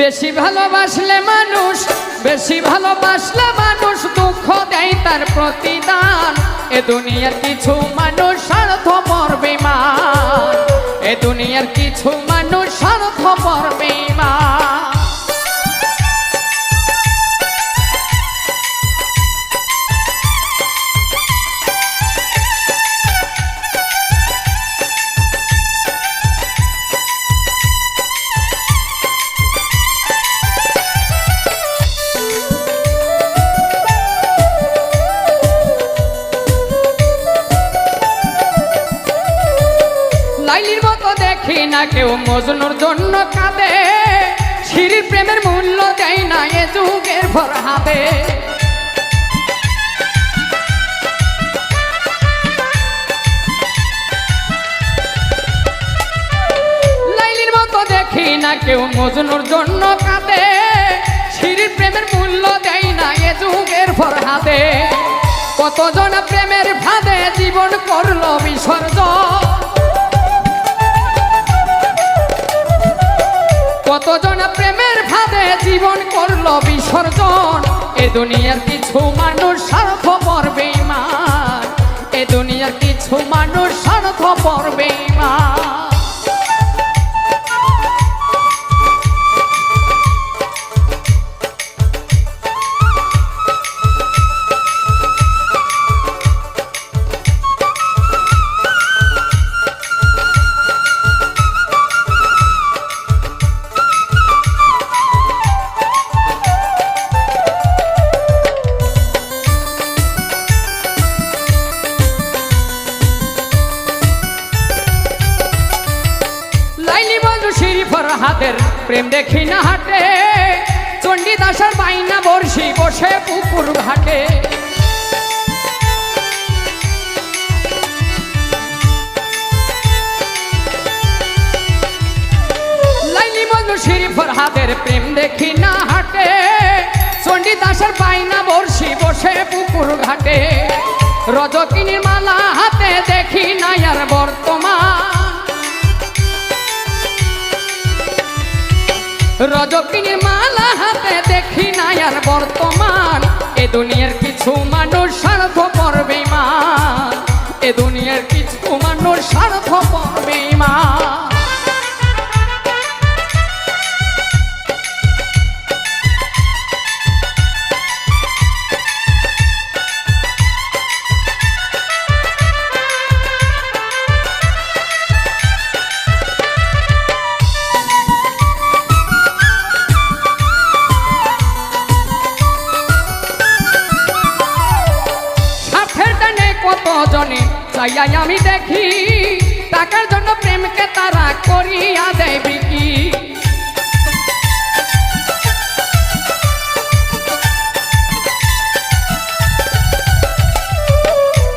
বেশি ভালোবাসলে মানুষ, বেশি ভালোবাসলে মানুষ দুঃখ দেয় তার প্রতিদান। এ দুনিয়ার কিছু মানুষ স্বার্থ পর্বে মা এ দুনিয়ার কিছু মানুষ স্বার্থ পড়বে লাইলির মতো দেখি না কেউ, মজনুর জন্য কাঁদে। সিঁড়ির প্রেমের মূল্য দেয় না, এ যুগের ভর হাতে দেখি না কেউ, মজনুর জন্য কাঁদে। সিঁড়ির প্রেমের মূল্য দেয় না, এ যুগের ভর হাতে কতজন প্রেমের ফাঁদে জীবন করল বিসর্জন। কতজন প্রেমের ভাবে জীবন করল বিসর্জন? এ দুনিয়ার কিছু মানুষ স্বার্থ পড়বে মা এ দুনিয়ার কিছু মানুষ স্বার্থ পড়বে শিরিফর হাতের, প্রেম দেখি না হাটে চণ্ডীদাসের বাইনা বর্ষি বসে পুকুর ঘাটে। লাইলি হাতের, প্রেম দেখি না হাটে চণ্ডীদাসের বাইনা বর্ষি বসে পুকুর ঘাটে। রজকিনীর মালা দুনিয়ার কিছু মানুষ স্বার্থ পড়বে মান স্বার্থের টানে কত জনে চাইয়াই আমি দেখি টাকার জন্য প্রেমকে তারা করিয়া দেয় বিকি।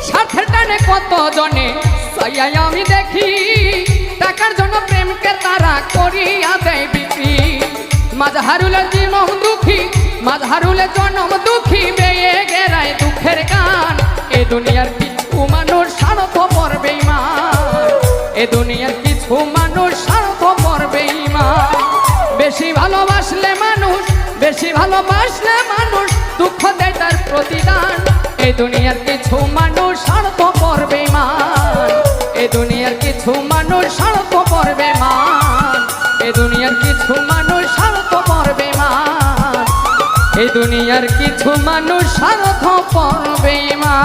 স্বার্থের টানে কত জনে চাইয়াই আমি দেখি টাকার জন্য প্রেমকে তারা করিয়া দেয় বিক্রি মাঝহারুলের জীবন দুঃখী, মাঝহারুলের জনম দুঃখী, বেয়ে গেরায় দুঃখের গান। এ দুনিয়ার দুনিয়ার কিছু মানুষ স্বার্থ পড়বে মান বেশি ভালোবাসলে মানুষ, বেশি ভালোবাসলে মানুষ দুঃখ দেয় তার প্রতিদান। এ দুনিয়ার কিছু মানুষ স্বার্থ পড়বে মান এ দুনিয়ার কিছু মানুষ স্বার্থ পড়বে মান। এ দুনিয়ার কিছু মানুষ স্বার্থ পড়বে মান। এই দুনিয়ার কিছু মানুষ স্বার্থ পড়বে মা